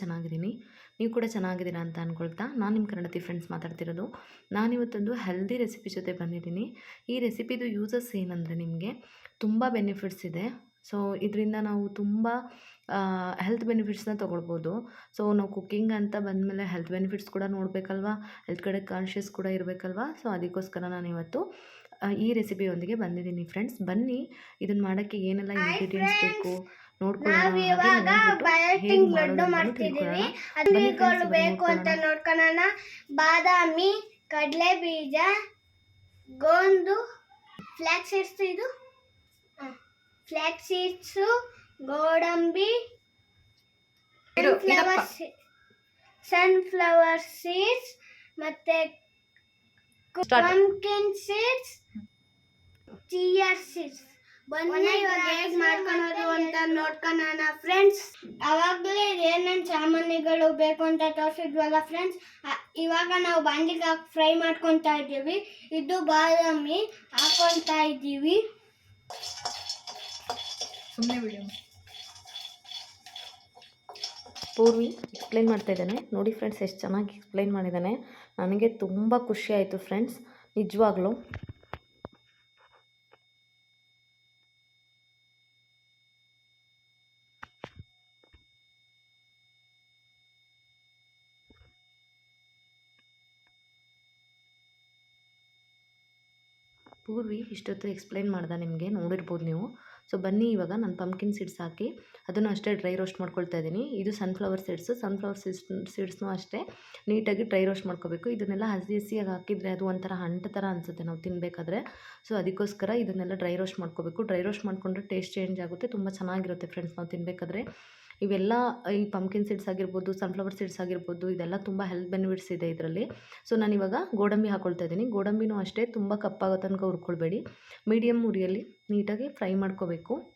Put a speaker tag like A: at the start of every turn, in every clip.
A: ಚೆನ್ನಾಗಿದ್ದೀನಿ. ನೀವು ಕೂಡ ಚೆನ್ನಾಗಿದ್ದೀರಾ ಅಂತ ಅಂದ್ಕೊಳ್ತಾ ನಾನು ನಿಮ್ಮ ಕನ್ನಡತಿ ಫ್ರೆಂಡ್ಸ್ ಮಾತಾಡ್ತಿರೋದು. ನಾನಿವತ್ತೊಂದು ಹೆಲ್ದಿ ರೆಸಿಪಿ ಜೊತೆ ಬಂದಿದ್ದೀನಿ. ಈ ರೆಸಿಪಿದು ಯೂಸಸ್ ಏನಂದರೆ ನಿಮಗೆ ತುಂಬ ಬೆನಿಫಿಟ್ಸ್ ಇದೆ. ಸೊ ಇದರಿಂದ ನಾವು ತುಂಬ ಹೆಲ್ತ್ ಬೆನಿಫಿಟ್ಸ್ನ ತೊಗೊಳ್ಬೋದು. ಸೊ ನಾವು ಕುಕ್ಕಿಂಗ್ ಅಂತ ಬಂದಮೇಲೆ ಹೆಲ್ತ್ ಬೆನಿಫಿಟ್ಸ್ ಕೂಡ ನೋಡಬೇಕಲ್ವಾ? ಹೆಲ್ತ್ ಕಡೆ ಕಾನ್ಷಿಯಸ್ ಕೂಡ ಇರಬೇಕಲ್ವಾ? ಸೊ ಅದಕ್ಕೋಸ್ಕರ ನಾನು ಇವತ್ತು ಈ ರೆಸಿಪಿಯೊಂದಿಗೆ ಬಂದಿದ್ದೀನಿ ಫ್ರೆಂಡ್ಸ್ ಬನ್ನಿ ಇದನ್ನು ಮಾಡೋಕ್ಕೆ ಏನೆಲ್ಲ ಇಂಗ್ರೀಡಿಯೆಂಟ್ಸ್ ಬೇಕು? ಬನ್ನಿ
B: ಬೇಕು ಅಂತ
A: ನೋಡ್ಕೊಳ್ಳೋಣ.
B: ಬಾದಾಮಿ ಕಡಲೆ ಬೀಜ ಗೋಂದು ಫ್ಲ್ಯಾಕ್ ಸೀಡ್ಸ್ ಇದು? ಫ್ಲ್ಯಾಕ್ ಸೀಡ್ಸ್ ಗೋಡಂಬಿ
A: ಫ್ಲವರ್
B: ಸನ್ಫ್ಲವರ್ ಸೀಡ್ಸ್ ಮತ್ತೆ. ಪಂಪ್ಕಿನ್ ಸೀಡ್ಸ್ ಚಿಯರ್ ಸೀಡ್ಸ್ ಬನ್ನಿ ಇವಾಗ ಹೇಗ್ ಮಾಡ್ಕೊಳೋದು ಅಂತ ನೋಡ್ಕೊಳ್ಳೋಣ ಫ್ರೆಂಡ್ಸ್ ಅವಾಗಲೇ ಏನೇನು ಸಾಮಾನ್ಯಗಳು ಬೇಕು ಅಂತ ತೋರಿಸಿದ್ವಲ್ಲ ಫ್ರೆಂಡ್ಸ್ ಇವಾಗ ನಾವು ಬಾಂಡಿಗೆ ಹಾಕಿ ಫ್ರೈ ಮಾಡ್ಕೊತಾ ಇದ್ದೀವಿ. ಇದು ಬಾದಾಮಿ ಹಾಕೊತಾ ಇದ್ದೀವಿ.
A: ಪೂರ್ವಿ ಎಕ್ಸ್ಪ್ಲೈನ್ ಮಾಡ್ತಾ ಇದ್ದಾನೆ. ನೋಡಿ ಫ್ರೆಂಡ್ಸ್ ಎಷ್ಟು ಚೆನ್ನಾಗಿ ಎಕ್ಸ್ಪ್ಲೈನ್ ಮಾಡಿದ್ದಾನೆ. ನನಗೆ ತುಂಬ ಖುಷಿ ಆಯಿತು ಫ್ರೆಂಡ್ಸ್ ನಿಜವಾಗ್ಲೂ. ಪೂರ್ವಿ ಇಷ್ಟೊತ್ತು ಎಕ್ಸ್ಪ್ಲೈನ್ ಮಾಡ್ದೆ ನಿಮಗೆ, ನೋಡಿರ್ಬೋದು ನೀವು. ಸೊ ಬನ್ನಿ ಇವಾಗ ನಾನು ಪಂಪ್ಕಿನ್ ಸೀಡ್ಸ್ ಹಾಕಿ, ಅದನ್ನು ಅಷ್ಟೇ ಡ್ರೈ ರೋಸ್ಟ್ ಮಾಡ್ಕೊಳ್ತಾ ಇದ್ದೀನಿ. ಇದು ಸನ್ಫ್ಲವರ್ ಸೀಡ್ಸು ಸನ್ಫ್ಲವರ್ ಸೀಡ್ಸ್ ಸೀಡ್ಸ್ನೂ ಅಷ್ಟೇ. ನೀಟಾಗಿ ಡ್ರೈ ರೋಸ್ಟ್ ಮಾಡ್ಕೋಬೇಕು. ಇದನ್ನೆಲ್ಲ ಹಸಿ ಹಸಿಯಾಗಿ ಹಾಕಿದರೆ ಅದು ಒಂಥರ ಹಂಟು ಥರ ಅನಿಸುತ್ತೆ ನಾವು ತಿನ್ನಬೇಕಾದ್ರೆ ಸೊ ಅದಕ್ಕೋಸ್ಕರ ಇದನ್ನೆಲ್ಲ ಡ್ರೈ ರೋಸ್ಟ್ ಮಾಡ್ಕೋಬೇಕು. ಡ್ರೈ ರೋಸ್ಟ್ ಮಾಡಿಕೊಂಡ್ರೆ ಟೇಸ್ಟ್ ಚೇಂಜ್ ಆಗುತ್ತೆ, ತುಂಬ ಚೆನ್ನಾಗಿರುತ್ತೆ ಫ್ರೆಂಡ್ಸ್ ನಾವು ತಿನ್ನಬೇಕಾದ್ರೆ ಇವೆಲ್ಲ ಈ ಪಂಪ್ಕಿನ್ ಸೀಡ್ಸ್ ಆಗಿರ್ಬೋದು ಸನ್ಫ್ಲವರ್ ಸೀಡ್ಸ್ ಆಗಿರ್ಬೋದು, ಇದೆಲ್ಲ ತುಂಬ ಹೆಲ್ತ್ ಬೆನಿಫಿಟ್ಸ್ ಇದೆ ಇದರಲ್ಲಿ. ಸೊ ನಾನು ಇವಾಗ ಗೋಡಂಬಿ ಹಾಕ್ಕೊಳ್ತಾ ಇದ್ದೀನಿ. ಗೋಡಂಬಿನೂ ಅಷ್ಟೇ ತುಂಬ ಕಪ್ಪಾಗೋ ತನಕ ಹುರ್ಕೊಳ್ಬೇಡಿ. ಮೀಡಿಯಮ್ ಉರಿಯಲ್ಲಿ ನೀಟಾಗಿ ಫ್ರೈ ಮಾಡ್ಕೋಬೇಕು.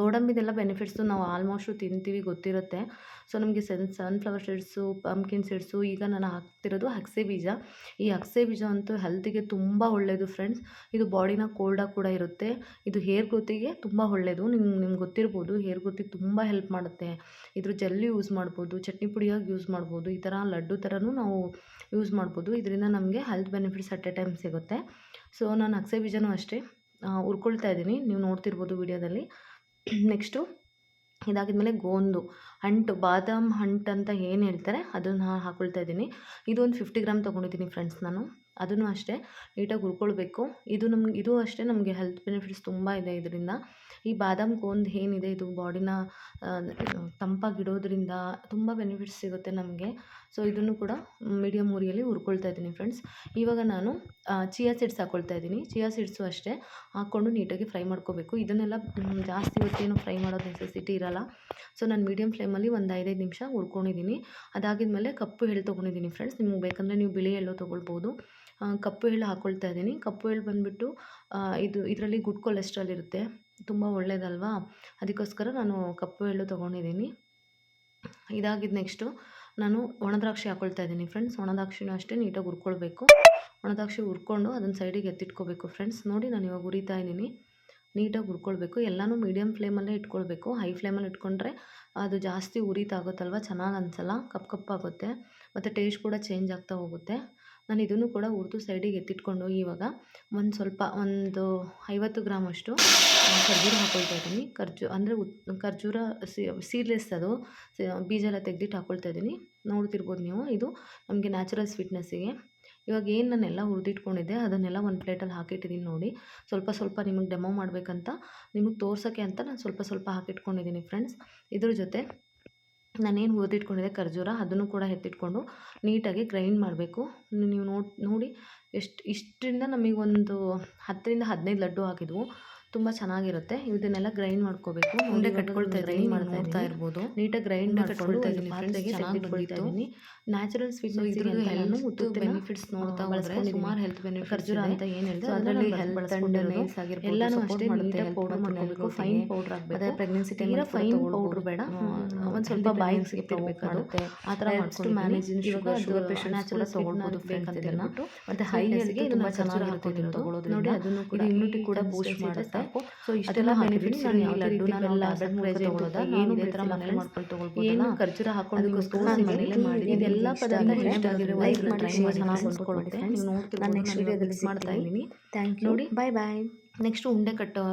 A: ಗೋಡಂಬಿದೆಲ್ಲ ಬೆನಿಫಿಟ್ಸು ನಾವು ಆಲ್ಮೋಸ್ಟು ತಿಂತೀವಿ ಗೊತ್ತಿರುತ್ತೆ. ಸೊ ನಮಗೆ sun sunflower seeds pumpkin seeds ಈಗ ನಾನು ಹಾಕ್ತಿರೋದು ಅಗಸೆ ಬೀಜ. ಈ ಅಗಸೆ ಬೀಜ ಅಂತೂ ಹೆಲ್ತಿಗೆ ತುಂಬ ಒಳ್ಳೆಯದು ಫ್ರೆಂಡ್ಸ್ ಇದು ಬಾಡಿನ ಕೋಲ್ಡಾಗಿ ಕೂಡ ಇರುತ್ತೆ. ಇದು ಹೇರ್ ಗ್ರೋತಿಗೆ ತುಂಬ ಒಳ್ಳೆಯದು ನಿಮ್ಗೆ ನಿಮ್ಗೆ ಗೊತ್ತಿರ್ಬೋದು ಹೇರ್ ಗ್ರೋತಿಗೆ ತುಂಬ ಹೆಲ್ಪ್ ಮಾಡುತ್ತೆ. ಇದ್ರ ಜೆಲ್ಲಿ ಯೂಸ್ ಮಾಡ್ಬೋದು, ಚಟ್ನಿ ಪುಡಿಯಾಗಿ ಯೂಸ್ ಮಾಡ್ಬೋದು, ಈ ಥರ ಲಡ್ಡು ಥರನೂ ನಾವು ಯೂಸ್ ಮಾಡ್ಬೋದು. ಇದರಿಂದ ನಮಗೆ health benefits at a time ಸಿಗುತ್ತೆ. ಸೊ ನಾನು ಅಗಸೆ ಬೀಜನೂ ಅಷ್ಟೇ ಉರ್ಕೊಳ್ತಾ ಇದ್ದೀನಿ. ನೀವು ನೋಡ್ತಿರ್ಬೋದು ವಿಡಿಯೋದಲ್ಲಿ ನೆಕ್ಸ್ಟು ಇದಾಗಿದ್ಮೇಲೆ ಗೋಂದು, ಅಂಟು, ಬಾದಾಮ್ ಅಂಟು ಅಂತ ಏನು ಹೇಳ್ತಾರೆ ಅದನ್ನು ಹಾಕ್ಕೊಳ್ತಾ ಇದ್ದೀನಿ. ಇದು ಒಂದು ಫಿಫ್ಟಿ ಗ್ರಾಮ್ ತೊಗೊಂಡಿದ್ದೀನಿ ಫ್ರೆಂಡ್ಸ್ ನಾನು. ಅದನ್ನು ಅಷ್ಟೇ ನೀಟಾಗಿ ಹುರ್ಕೊಳ್ಬೇಕು. ಇದು ನಮ್ಗೆ, ಇದು ಅಷ್ಟೇ ನಮಗೆ ಹೆಲ್ತ್ ಬೆನಿಫಿಟ್ಸ್ ತುಂಬ ಇದೆ ಇದರಿಂದ. ಈ ಬಾದಾಮ್ ಗೋಂದ್ ಏನಿದೆ, ಇದು ಬಾಡಿನ ತಂಪಾಗಿಡೋದ್ರಿಂದ ತುಂಬ ಬೆನಿಫಿಟ್ಸ್ ಸಿಗುತ್ತೆ ನಮಗೆ. ಸೊ ಇದನ್ನು ಕೂಡ ಮೀಡಿಯಮ್ ಊರಿಯಲ್ಲಿ ಹುರ್ಕೊಳ್ತಾ ಇದ್ದೀನಿ ಫ್ರೆಂಡ್ಸ್ ಇವಾಗ ನಾನು ಚಿಯಾ ಸೀಡ್ಸ್ ಹಾಕ್ಕೊಳ್ತಾ ಇದ್ದೀನಿ. ಚಿಯಾ ಸೀಡ್ಸು ಅಷ್ಟೇ ಹಾಕ್ಕೊಂಡು ನೀಟಾಗಿ ಫ್ರೈ ಮಾಡ್ಕೋಬೇಕು. ಇದನ್ನೆಲ್ಲ ಜಾಸ್ತಿ ಹೊತ್ತೇನು ಫ್ರೈ ಮಾಡೋದು ನೆಸೆಸಿಟಿ ಇರಲ್ಲ. ಸೊ ನಾನು ಮೀಡಿಯಮ್ ಫ್ಲೇಮಲ್ಲಿ ಒಂದು ಐದೈದು ನಿಮಿಷ ಹುರ್ಕೊಂಡಿದ್ದೀನಿ. ಅದಾಗಿದ್ಮೇಲೆ ಕಪ್ಪು ಎಳ್ಳು ತೊಗೊಂಡಿದ್ದೀನಿ ಫ್ರೆಂಡ್ಸ್ ನಿಮ್ಗೆ ಬೇಕಂದರೆ ನೀವು ಬಿಳಿ ಎಳ್ಳು ತೊಗೊಳ್ಬೋದು. ಕಪ್ಪು ಎಳ್ಳು ಹಾಕ್ಕೊಳ್ತಾ ಇದ್ದೀನಿ. ಕಪ್ಪು ಎಳ್ಳು ಬಂದುಬಿಟ್ಟು ಇದು ಇದರಲ್ಲಿ ಗುಡ್ ಕೊಲೆಸ್ಟ್ರಾಲ್ ಇರುತ್ತೆ. ತುಂಬ ಒಳ್ಳೆಯದಲ್ವಾ ಅದಕ್ಕೋಸ್ಕರ ನಾನು ಕಪ್ಪು ಎಳ್ಳು ತೊಗೊಂಡಿದ್ದೀನಿ. ಇದಾಗಿದ್ದು ನೆಕ್ಸ್ಟು, ನಾನು ಒಣದ್ರಾಕ್ಷಿ ಹಾಕ್ಕೊಳ್ತಾ ಇದ್ದೀನಿ ಫ್ರೆಂಡ್ಸ್. ಒಣದ್ರಾಕ್ಷಿನೂ ಅಷ್ಟೇ ನೀಟಾಗಿ ಹುರ್ಕೊಳ್ಬೇಕು. ಒಣದ್ರಾಕ್ಷಿ ಹುರ್ಕೊಂಡು ಅದನ್ನು ಸೈಡಿಗೆ ಎತ್ತಿಟ್ಕೋಬೇಕು ಫ್ರೆಂಡ್ಸ್. ನೋಡಿ ನಾನು ಇವಾಗ ಹುರಿತಾ ಇದ್ದೀನಿ. ನೀಟಾಗಿ ಹುರ್ಕೊಳ್ಬೇಕು. ಎಲ್ಲನೂ ಮೀಡಿಯಮ್ ಫ್ಲೇಮಲ್ಲೇ ಇಟ್ಕೊಳ್ಬೇಕು. ಹೈ ಫ್ಲೇಮಲ್ಲಿ ಇಟ್ಕೊಂಡ್ರೆ ಅದು ಜಾಸ್ತಿ ಉರಿತಾಗುತ್ತಲ್ವ? ಚೆನ್ನಾಗಿ ಅನಿಸಲ್ಲ? ಕಪ್ಪು ಕಪ್ಪಾಗುತ್ತೆ ಮತ್ತು ಟೇಸ್ಟ್ ಕೂಡ ಚೇಂಜ್ ಆಗ್ತಾ ಹೋಗುತ್ತೆ. ನಾನು ಇದನ್ನು ಕೂಡ ಉರ್ದು ಸೈಡಿಗೆ ಎತ್ತಿಟ್ಕೊಂಡು ಇವಾಗ ಒಂದು ಸ್ವಲ್ಪ ಒಂದು ಐವತ್ತು ಗ್ರಾಮ್ ಅಷ್ಟು ಖರ್ಜೂರ ಹಾಕ್ಕೊಳ್ತಾ ಇದ್ದೀನಿ. ಖರ್ಜು ಅಂದರೆ ಉತ್ ಖರ್ಜೂರ ಸೀಡ್ಲೆಸ್ ಅದು. ಬೀಜ ಎಲ್ಲ ತೆಗ್ದಿಟ್ಟು ಹಾಕ್ಕೊಳ್ತಾ ಇದ್ದೀನಿ. ನೋಡ್ತಿರ್ಬೋದು ನೀವು ಇದು ನಮಗೆ ನ್ಯಾಚುರಲ್ ಸ್ವೀಟ್ನೆಸ್ಸಿಗೆ ಇವಾಗ ಏನು ನಾನೆಲ್ಲ ಹುರಿದಿಟ್ಕೊಂಡಿದ್ದೆ ಅದನ್ನೆಲ್ಲ ಒಂದು ಪ್ಲೇಟಲ್ಲಿ ಹಾಕಿಟ್ಟಿದ್ದೀನಿ ನೋಡಿ. ಸ್ವಲ್ಪ ಸ್ವಲ್ಪ ನಿಮಗೆ ಡೆಮೋ ಮಾಡಬೇಕಂತ, ನಿಮಗೆ ತೋರ್ಸೋಕ್ಕೆ ಅಂತ ನಾನು ಸ್ವಲ್ಪ ಸ್ವಲ್ಪ ಹಾಕಿಟ್ಕೊಂಡಿದ್ದೀನಿ ಫ್ರೆಂಡ್ಸ್. ಇದ್ರ ಜೊತೆ ನಾನೇನು ಹುರಿದಿಟ್ಕೊಂಡಿದ್ದೆ, ಖರ್ಜೂರ ಅದನ್ನು ಕೂಡ ಎತ್ತಿಟ್ಕೊಂಡು ನೀಟಾಗಿ ಗ್ರೈಂಡ್ ಮಾಡಬೇಕು. ನೀವು ನೋಡಿ ನೋಡಿ ಎಷ್ಟು, ಇಷ್ಟರಿಂದ ನಮಗೊಂದು ಹತ್ತರಿಂದ ಹದಿನೈದು ಲಡ್ಡು ಹಾಕಿದ್ವು. ತುಂಬ ಚೆನ್ನಾಗಿರುತ್ತೆ. ಇದನ್ನೆಲ್ಲ ಗ್ರೈಂಡ್ ಮಾಡ್ಕೋಬೇಕು. ಮುಂದೆ
C: ಕಟ್ಕೊಳ್ತಾ ಇದ್ದೀನಿ,
A: ಮಾಡ್ತಾ.
C: ಇರ್ಬೋದು.
A: ನೀಟಾಗಿ ಗ್ರೈಂಡ್
C: ಕಟ್ಕೊಳ್ತಾ
A: ಇದ್ದೀನಿ ಪಾತ್ರೆಗೆ
C: ಚೆನ್ನಾಗಿ.
A: ಇದ್ದೀನಿ. ನ್ಯಾಚುರಲ್ ಸ್ವೀಟ್
C: ಇದ್ರದ್ದು
A: ಎಲ್ಲನೂ ಉತ್ತು
C: ಬೆನಿಫಿಟ್ಸ್ ನೋಡ್ತಾ ಹೋದ್ರೆ
A: ಸುಮಾರು ಹೆಲ್ತ್
C: ಬೆನಿಫಿಟ್
A: ಖರ್ಜೂರ ಅಂತ ಏನು
C: So
A: ಅದರಲ್ಲಿ ಹೆಲ್ತ್ ಅಂಡ್
C: nails
A: ಆಗಿರ್ಬೋದು
C: ಎಲ್ಲನೂ
A: ಅಷ್ಟೇ ನೀಟಾಗಿ ಪೌಡರ್ ಮಾಡ್ಕೋಬೇಕು ಫೈನ್ ಪೌಡರ್ ಆಗಬೇಕು. ಪ್ರೆಗ್ನೆನ್ಸಿ
C: ಅಲ್ಲಿ
A: ಫೈನ್ ಪೌಡರ್ ಬೇಡ. ಒಂದು ಸ್ವಲ್ಪ ಬಾಯಿಗೆ
C: ಮಾಡುತ್ತೆ.
A: ಆ ಥರ
C: manage in
A: ಇವಾಗ ಅದು
C: patients
A: ನ್ಯಾಚುರಲ್
C: ತೊಗೊಳ್ಬೋದು ಇದನ್ನ.
A: ಹೇಳ್ಬಿಟ್ಟು
C: ಮತ್ತೆ
A: ಹೈ
C: high
A: ಹೆಲ್ತ್ಗೆ
C: ಹೆಲ್ತ್ಗೆ ತುಂಬಾ ಚೆನ್ನಾಗಿರುತ್ತೆ
A: ಹಾಕೊಂಡಿರೋದು
C: ತಗೊಳ್ಳೋದ್ರಿಂದ.
A: ನೋಡಿ ಅದನ್ನು ಕೂಡ
C: ಇಮ್ಯುನಿಟಿ ಕೂಡ
A: ಇದೆ,
C: ಮಾಡುತ್ತೆ.
A: ಸಾಕು
C: ಸೊ
A: ಇಷ್ಟೆಲ್ಲ ಬೆನಿಫಿಟ್ಸ್ ನಾನು ಲಡ್ಡು ರೀತಿ ಬೆಲ್ಲ ಸಕ್ಕರೆ
C: ತಗೊಳ್ಳೋದ
A: ಏನು
C: ಇದೇ ಥರ
A: ಮನೇಲಿ ಮಾಡ್ಕೊಂಡು ತಗೊಳ್ಬೋದು
C: ಏನು
A: ಖರ್ಜೂರ ಹಾಕೊಂಡು
C: ಅದಕ್ಕೋಸ್ಕರ
A: ನಾನು
C: ನಾನು
A: ಮನೇಲೆ ಮಾಡಿದ್ದೀನಿ. ಇದೆಲ್ಲ ಪದಾರ್ಥ ಇಷ್ಟ ಆಗಿರೋ
C: ಲೈಕ್ ಮಾಡಿ, ಶೇರ್
A: ಮಾಡಿ
C: ಮಾಡಿ,
A: ನಾನು ಕೊಡುತ್ತೆ
C: ಮಾಡಿ
A: ನೀವು
C: ನಾನು ನೆಕ್ಸ್ಟ್
A: ನಾನು
C: ವಿಡಿಯೋದಲ್ಲಿ
A: ಮಾಡ್ತಾ ಇದ್ದೀನಿ
C: ಥ್ಯಾಂಕ್ ಯು
A: ನೋಡಿ
C: ಬಾಯ್ ಬಾಯ್
A: ನೆಕ್ಸ್ಟ್ ಉಂಡೆ ಕಟ್ಟೋ